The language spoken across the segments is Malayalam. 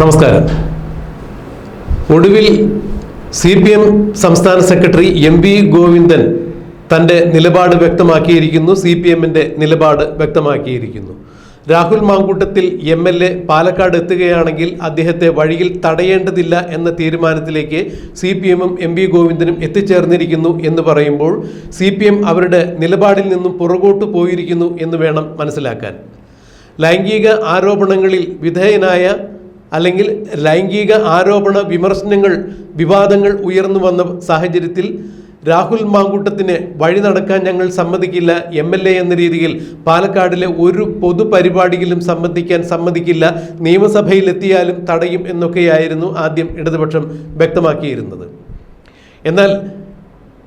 നമസ്കാരം. ഒടുവിൽ സി പി എം സംസ്ഥാന സെക്രട്ടറി എം വി ഗോവിന്ദൻ തന്റെ നിലപാട് വ്യക്തമാക്കിയിരിക്കുന്നു സി പി എമ്മിന്റെ നിലപാട് വ്യക്തമാക്കിയിരിക്കുന്നു. Rahul Mankoottathil M L A Palakkad എത്തുകയാണെങ്കിൽ അദ്ദേഹത്തെ വഴിയിൽ തടയേണ്ടതില്ല എന്ന തീരുമാനത്തിലേക്ക് സി പി എമ്മും എം വി ഗോവിന്ദനും എത്തിച്ചേർന്നിരിക്കുന്നു എന്ന് പറയുമ്പോൾ സി പി എം അവരുടെ നിലപാടിൽ നിന്നും പുറകോട്ട് പോയിരിക്കുന്നു എന്ന് വേണം മനസ്സിലാക്കാൻ. ലൈംഗിക ആരോപണങ്ങളിൽ വിധേയനായ അല്ലെങ്കിൽ ലൈംഗിക ആരോപണ വിമർശനങ്ങൾ വിവാദങ്ങൾ ഉയർന്നു വന്ന സാഹചര്യത്തിൽ രാഹുൽ മാങ്കൂട്ടത്തിന് വഴി നടക്കാൻ ഞങ്ങൾ സമ്മതിക്കില്ല. എം എൽ എ എന്ന രീതിയിൽ പാലക്കാടിലെ ഒരു പൊതുപരിപാടിയിലും സംബന്ധിക്കാൻ സമ്മതിക്കില്ല. നിയമസഭയിലെത്തിയാലും തടയും എന്നൊക്കെയായിരുന്നു ആദ്യം ഇടതുപക്ഷം വ്യക്തമാക്കിയിരുന്നത്. എന്നാൽ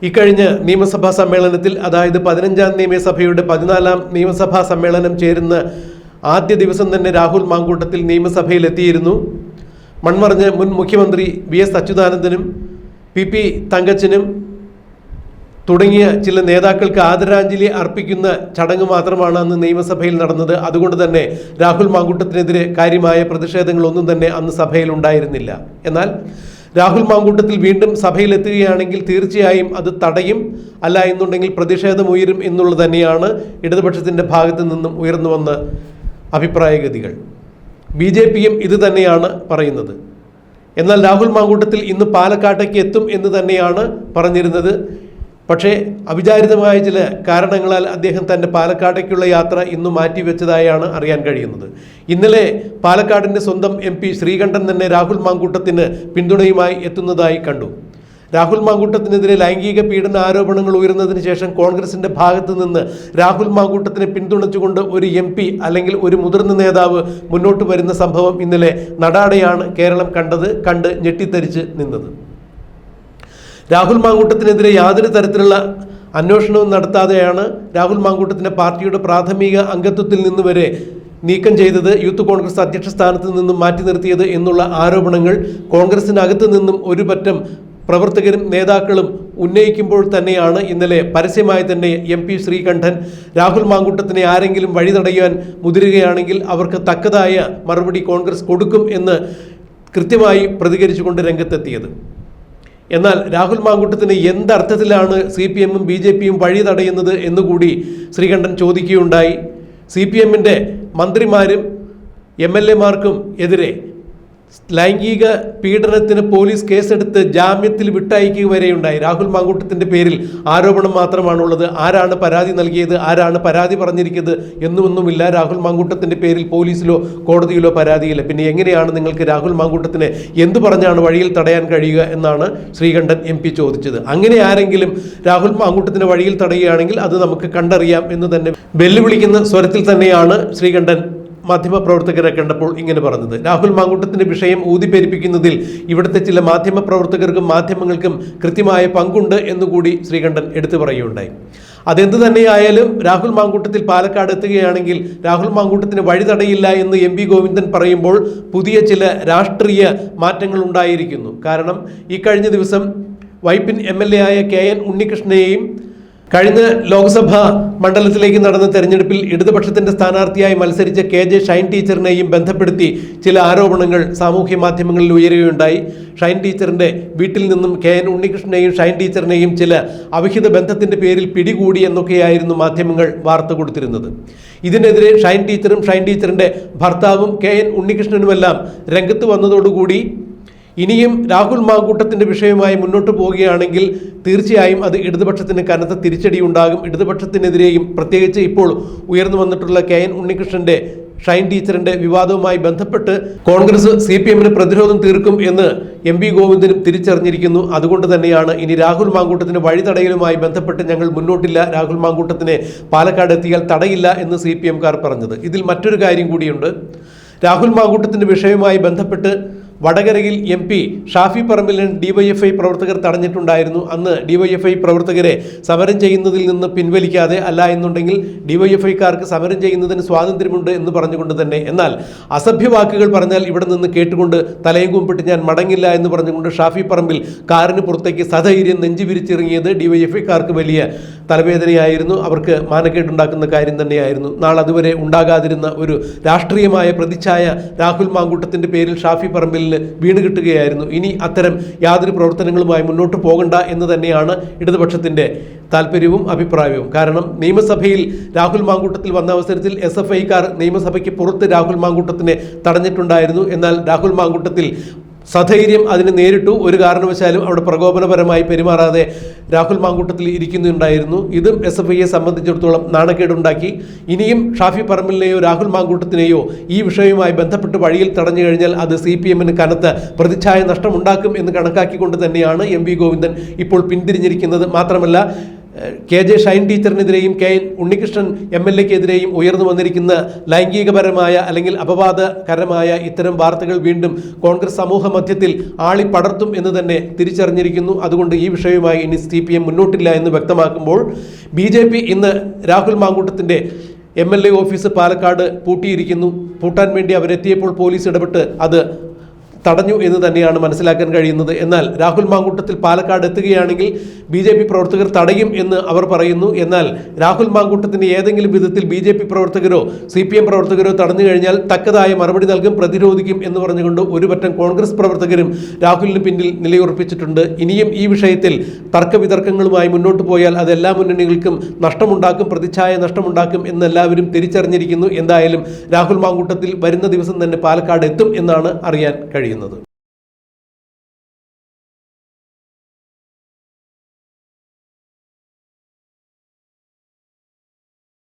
ഇക്കഴിഞ്ഞ നിയമസഭാ സമ്മേളനത്തിൽ അതായത് പതിനഞ്ചാം നിയമസഭയുടെ പതിനാലാം നിയമസഭാ സമ്മേളനം ചേരുന്ന ആദ്യ ദിവസം തന്നെ രാഹുൽ മാങ്കൂട്ടത്തിൽ നിയമസഭയിൽ എത്തിയിരുന്നു മൺമറഞ്ഞ മുൻ മുഖ്യമന്ത്രി വി എസ് അച്യുതാനന്ദനും പി പി തങ്കച്ചനും തുടങ്ങിയ ചില നേതാക്കൾക്ക് ആദരാഞ്ജലി അർപ്പിക്കുന്ന ചടങ്ങ് മാത്രമാണ് അന്ന് നിയമസഭയിൽ നടന്നത്. അതുകൊണ്ട് തന്നെ രാഹുൽ മാങ്കൂട്ടത്തിനെതിരെ കാര്യമായ പ്രതിഷേധങ്ങളൊന്നും തന്നെ അന്ന് സഭയിൽ ഉണ്ടായിരുന്നില്ല. എന്നാൽ രാഹുൽ മാങ്കൂട്ടത്തിൽ വീണ്ടും സഭയിലെത്തുകയാണെങ്കിൽ തീർച്ചയായും അത് തടയും അല്ല എന്നുണ്ടെങ്കിൽ പ്രതിഷേധം ഉയരും എന്നുള്ളത് തന്നെയാണ് ഇടതുപക്ഷത്തിന്റെ ഭാഗത്തു നിന്നും ഉയർന്നു വന്ന അഭിപ്രായഗതികൾ. ബി ജെ പിയും ഇത് തന്നെയാണ് പറയുന്നത്. എന്നാൽ രാഹുൽ മാങ്കൂട്ടത്തിൽ ഇന്ന് പാലക്കാട്ടേക്ക് എത്തും എന്ന് തന്നെയാണ് പറഞ്ഞിരുന്നത്. പക്ഷേ അവിചാരിതമായ ചില കാരണങ്ങളാൽ അദ്ദേഹം തന്റെ പാലക്കാട്ടേക്കുള്ള യാത്ര ഇന്ന് മാറ്റിവെച്ചതായാണ് അറിയാൻ കഴിയുന്നത്. ഇന്നലെ പാലക്കാടിന്റെ സ്വന്തം എം ശ്രീകണ്ഠൻ തന്നെ രാഹുൽ മാങ്കൂട്ടത്തിന് പിന്തുണയുമായി എത്തുന്നതായി കണ്ടു. രാഹുൽ മാങ്കൂട്ടത്തിനെതിരെ ലൈംഗിക പീഡന ആരോപണങ്ങൾ ഉയർന്നതിന് ശേഷം കോൺഗ്രസിന്റെ ഭാഗത്ത് നിന്ന് രാഹുൽ മാങ്കൂട്ടത്തിനെ പിന്തുണച്ചുകൊണ്ട് ഒരു എം അല്ലെങ്കിൽ ഒരു മുതിർന്ന നേതാവ് മുന്നോട്ട് വരുന്ന സംഭവം ഇന്നലെ നടാടെയാണ് കേരളം കണ്ടത് കണ്ട് ഞെട്ടിത്തരിച്ച് നിന്നത്. രാഹുൽ മാങ്കൂട്ടത്തിനെതിരെ യാതൊരു തരത്തിലുള്ള അന്വേഷണവും നടത്താതെയാണ് രാഹുൽ മാങ്കൂട്ടത്തിന്റെ പാർട്ടിയുടെ പ്രാഥമിക അംഗത്വത്തിൽ നിന്ന് വരെ നീക്കം ചെയ്തത് യൂത്ത് കോൺഗ്രസ് അധ്യക്ഷ സ്ഥാനത്ത് നിന്നും മാറ്റി നിർത്തിയത് എന്നുള്ള ആരോപണങ്ങൾ കോൺഗ്രസിനകത്ത് നിന്നും ഒരു പറ്റം പ്രവർത്തകരും നേതാക്കളും ഉന്നയിക്കുമ്പോൾ തന്നെയാണ് ഇന്നലെ പരസ്യമായി തന്നെ എം പി ശ്രീകണ്ഠൻ രാഹുൽ മാങ്കൂട്ടത്തിനെ ആരെങ്കിലും വഴി തടയാൻ മുതിരുകയാണെങ്കിൽ അവർക്ക് തക്കതായ മറുപടി കോൺഗ്രസ് കൊടുക്കും എന്ന് കൃത്യമായി പ്രതികരിച്ചുകൊണ്ട് രംഗത്തെത്തിയത്. എന്നാൽ രാഹുൽ മാങ്കൂട്ടത്തിന് എന്തർത്ഥത്തിലാണ് സി പി എമ്മും ബി ജെ പിയും വഴി തടയുന്നത് എന്നുകൂടി ശ്രീകണ്ഠൻ ചോദിക്കുകയുണ്ടായി. സി പി എമ്മിന്റെ മന്ത്രിമാരും എം എൽ എമാർക്കും എതിരെ ലൈംഗിക പീഡനത്തിന് പോലീസ് കേസെടുത്ത് ജാമ്യത്തിൽ വിട്ടയക്കുക വരെയുണ്ടായി. രാഹുൽ മാങ്കൂട്ടത്തിന്റെ പേരിൽ ആരോപണം മാത്രമാണുള്ളത്. ആരാണ് പരാതി നൽകിയത്? ആരാണ് പരാതി പറഞ്ഞിരിക്കുന്നത്? എന്നൊന്നുമില്ല രാഹുൽ മാങ്കൂട്ടത്തിന്റെ പേരിൽ പോലീസിലോ കോടതിയിലോ പരാതിയില്ല. പിന്നെ എങ്ങനെയാണ് നിങ്ങൾക്ക് രാഹുൽ മാങ്കൂട്ടത്തിനെ എന്തു പറഞ്ഞാണ് വഴിയിൽ തടയാൻ കഴിയുക എന്നാണ് ശ്രീകണ്ഠൻ എം പി ചോദിച്ചത്. അങ്ങനെ ആരെങ്കിലും രാഹുൽ മാങ്കൂട്ടത്തിനെ വഴിയിൽ തടയുകയാണെങ്കിൽ അത് നമുക്ക് കണ്ടറിയാം എന്ന് തന്നെ വെല്ലുവിളിക്കുന്ന സ്വരത്തിൽ തന്നെയാണ് ശ്രീകണ്ഠൻ മാധ്യമപ്രവർത്തകരെ കണ്ടപ്പോൾ ഇങ്ങനെ പറഞ്ഞത്. രാഹുൽ മാങ്കൂട്ടത്തിന്റെ വിഷയം ഊതിപ്പെരിപ്പിക്കുന്നതിൽ ഇവിടുത്തെ ചില മാധ്യമപ്രവർത്തകർക്കും മാധ്യമങ്ങൾക്കും കൃത്യമായ പങ്കുണ്ട് എന്നുകൂടി ശ്രീകണ്ഠൻ എടുത്തു പറയുകയുണ്ടായി. അതെന്ത് തന്നെയായാലും രാഹുൽ മാങ്കൂട്ടത്തിൽ പാലക്കാട് എത്തുകയാണെങ്കിൽ രാഹുൽ മാങ്കൂട്ടത്തിന് വഴി തടയില്ല എന്ന് എം പി ഗോവിന്ദൻ പറയുമ്പോൾ പുതിയ ചില രാഷ്ട്രീയ മാറ്റങ്ങൾ ഉണ്ടായിരിക്കുന്നു. കാരണം ഈ കഴിഞ്ഞ ദിവസം വൈപ്പിൻ എം എൽ എ ആയ കെ എൻ ഉണ്ണികൃഷ്ണനെയും കഴിഞ്ഞ ലോക്സഭാ മണ്ഡലത്തിലേക്ക് നടന്ന തെരഞ്ഞെടുപ്പിൽ ഇടതുപക്ഷത്തിന്റെ സ്ഥാനാർത്ഥിയായി മത്സരിച്ച കെ ജെ ഷൈൻ ടീച്ചറിനെയും ബന്ധപ്പെടുത്തി ചില ആരോപണങ്ങൾ സാമൂഹ്യ മാധ്യമങ്ങളിൽ ഉയരുകയുണ്ടായി. ഷൈൻ ടീച്ചറിന്റെ വീട്ടിൽ നിന്നും കെ എൻ ഉണ്ണികൃഷ്ണനെയും ഷൈൻ ടീച്ചറിനെയും ചില അവിഹിത ബന്ധത്തിന്റെ പേരിൽ പിടികൂടി എന്നൊക്കെയായിരുന്നു മാധ്യമങ്ങൾ വാർത്ത കൊടുത്തിരുന്നത്. ഇതിനെതിരെ ഷൈൻ ടീച്ചറും ഷൈൻ ടീച്ചറിന്റെ ഭർത്താവും കെ എൻ ഉണ്ണികൃഷ്ണനുമെല്ലാം രംഗത്ത് വന്നതോടുകൂടി ഇനിയും രാഹുൽ മാങ്കൂട്ടത്തിന്റെ വിഷയവുമായി മുന്നോട്ട് പോവുകയാണെങ്കിൽ തീർച്ചയായും അത് ഇടതുപക്ഷത്തിന് കനത്ത തിരിച്ചടി ഉണ്ടാകും ഇടതുപക്ഷത്തിനെതിരെയും പ്രത്യേകിച്ച് ഇപ്പോൾ ഉയർന്നു വന്നിട്ടുള്ള കെ എൻ ഉണ്ണികൃഷ്ണന്റെ ഷൈൻ ടീച്ചറിന്റെ വിവാദവുമായി ബന്ധപ്പെട്ട് കോൺഗ്രസ് സി പി എമ്മിന് പ്രതിരോധം തീർക്കും എന്ന് എം പി ഗോവിന്ദനും തിരിച്ചറിഞ്ഞിരിക്കുന്നു. അതുകൊണ്ട് തന്നെയാണ് ഇനി രാഹുൽ മാങ്കൂട്ടത്തിന് വഴി തടയലുമായി ബന്ധപ്പെട്ട് ഞങ്ങൾ മുന്നോട്ടില്ല. രാഹുൽ മാങ്കൂട്ടത്തിനെ പാലക്കാട് എത്തിയാൽ തടയില്ല എന്ന് സി പി എംകാർ പറഞ്ഞത്. ഇതിൽ മറ്റൊരു കാര്യം കൂടിയുണ്ട്. രാഹുൽ മാങ്കൂട്ടത്തിന്റെ വിഷയവുമായി ബന്ധപ്പെട്ട് വടകരയിൽ എം പി ഷാഫി പറമ്പിലിന് ഡിവൈഎഫ്ഐ പ്രവർത്തകർ തടഞ്ഞിട്ടുണ്ടായിരുന്നു. അന്ന് ഡിവൈഎഫ്ഐ പ്രവർത്തകരെ സമരം ചെയ്യുന്നതിൽ നിന്ന് പിൻവലിക്കാതെ അല്ല എന്നുണ്ടെങ്കിൽ ഡിവൈഎഫ്ഐക്കാർക്ക് സമരം ചെയ്യുന്നതിന് സ്വാതന്ത്ര്യമുണ്ട് എന്ന് പറഞ്ഞുകൊണ്ട് തന്നെ. എന്നാൽ അസഭ്യ വാക്കുകൾ പറഞ്ഞാൽ ഇവിടെ നിന്ന് കേട്ടുകൊണ്ട് തലയും കുമ്പിട്ട് ഞാൻ മടങ്ങില്ല എന്ന് പറഞ്ഞുകൊണ്ട് ഷാഫി പറമ്പിൽ കാറിന് പുറത്തേക്ക് സധൈര്യം നെഞ്ചു വിരിച്ചിറങ്ങിയത് ഡിവൈഎഫ്ഐക്കാർക്ക് വലിയ തലവേദനയായിരുന്നു. അവർക്ക് മാനക്കേടുണ്ടാക്കുന്ന കാര്യം തന്നെയായിരുന്നു. നാളെ അതുവരെ ഉണ്ടാകാതിരുന്ന ഒരു രാഷ്ട്രീയമായ പ്രതിച്ഛായ രാഹുൽ മാങ്കൂട്ടത്തിന്റെ പേരിൽ ഷാഫി പറമ്പിലിന് വീണ് കിട്ടുകയായിരുന്നു. ഇനി അത്തരം യാതൊരു പ്രവർത്തനങ്ങളുമായി മുന്നോട്ട് പോകണ്ട എന്ന് തന്നെയാണ് ഇടതുപക്ഷത്തിന്റെ താല്പര്യവും അഭിപ്രായവും. കാരണം നിയമസഭയിൽ രാഹുൽ മാങ്കൂട്ടത്തിൽ വന്ന അവസരത്തിൽ എസ് എഫ് ഐക്കാർ നിയമസഭയ്ക്ക് പുറത്ത് രാഹുൽ മാങ്കൂട്ടത്തിനെ തടഞ്ഞിട്ടുണ്ടായിരുന്നു. എന്നാൽ രാഹുൽ മാങ്കൂട്ടത്തിൽ സധൈര്യം അതിന് നേരിട്ടു. ഒരു കാരണവശാലും അവിടെ പ്രകോപനപരമായി പെരുമാറാതെ രാഹുൽ മാങ്കൂട്ടത്തിൽ ഇരിക്കുന്നുണ്ടായിരുന്നു. ഇതും എസ് എഫ് ഐയെ സംബന്ധിച്ചിടത്തോളം നാണക്കേടുണ്ടാക്കി. ഇനിയും ഷാഫി പറമ്പിലിനെയോ രാഹുൽ മാങ്കൂട്ടത്തിനെയോ ഈ വിഷയവുമായി ബന്ധപ്പെട്ട് വഴിയിൽ തടഞ്ഞു കഴിഞ്ഞാൽ അത് സി പി എമ്മിന് കനത്ത് പ്രതിച്ഛായ നഷ്ടമുണ്ടാക്കും എന്ന് കണക്കാക്കിക്കൊണ്ട് തന്നെയാണ് എം വി ഗോവിന്ദൻ ഇപ്പോൾ പിന്തിരിഞ്ഞിരിക്കുന്നത്. മാത്രമല്ല കെ ജെ ഷൈൻ ടീച്ചറിനെതിരെയും കെ ഉണ്ണികൃഷ്ണൻ എം എൽ എക്കെതിരെയും ഉയർന്നു വന്നിരിക്കുന്ന ലൈംഗികപരമായ അല്ലെങ്കിൽ അപവാദകരമായ ഇത്തരം വാർത്തകൾ വീണ്ടും കോൺഗ്രസ് സമൂഹ മധ്യത്തിൽ ആളി പടർത്തും എന്ന് തന്നെ തിരിച്ചറിഞ്ഞിരിക്കുന്നു. അതുകൊണ്ട് ഈ വിഷയവുമായി ഇനി സി പി എം മുന്നോട്ടില്ല എന്ന് വ്യക്തമാക്കുമ്പോൾ ബി ജെ പി ഇന്ന് Rahul മാങ്കൂട്ടത്തിന്റെ M L A office Palakkad പൂട്ടിയിരിക്കുന്നു. പൂട്ടാൻ വേണ്ടി അവരെത്തിയപ്പോൾ പോലീസ് ഇടപെട്ട് അത് തടഞ്ഞു എന്ന് തന്നെയാണ് മനസ്സിലാക്കാൻ കഴിയുന്നത്. എന്നാൽ രാഹുൽ മാങ്കൂട്ടത്തിൽ പാലക്കാട് എത്തുകയാണെങ്കിൽ ബി ജെ പി പ്രവർത്തകർ തടയും എന്ന് അവർ പറയുന്നു. എന്നാൽ രാഹുൽ മാങ്കൂട്ടത്തിന് ഏതെങ്കിലും വിധത്തിൽ ബി ജെ പി പ്രവർത്തകരോ സി പി എം പ്രവർത്തകരോ തടഞ്ഞു കഴിഞ്ഞാൽ തക്കതായ മറുപടി നൽകും പ്രതിരോധിക്കും എന്ന് പറഞ്ഞുകൊണ്ട് ഒരുപറ്റം കോൺഗ്രസ് പ്രവർത്തകരും രാഹുലിന് പിന്നിൽ നിലയുറപ്പിച്ചിട്ടുണ്ട്. ഇനിയും ഈ വിഷയത്തിൽ തർക്കവിതർക്കങ്ങളുമായി മുന്നോട്ട് പോയാൽ അത് എല്ലാ മുന്നണികൾക്കും നഷ്ടമുണ്ടാക്കും പ്രതിച്ഛായ നഷ്ടമുണ്ടാക്കും എന്ന് എല്ലാവരും തിരിച്ചറിഞ്ഞിരിക്കുന്നു. എന്തായാലും രാഹുൽ മാങ്കൂട്ടത്തിൽ വരുന്ന ദിവസം തന്നെ പാലക്കാട് എത്തും എന്നാണ് അറിയാൻ കഴിയുന്നത്. ചെയ്യുന്നത്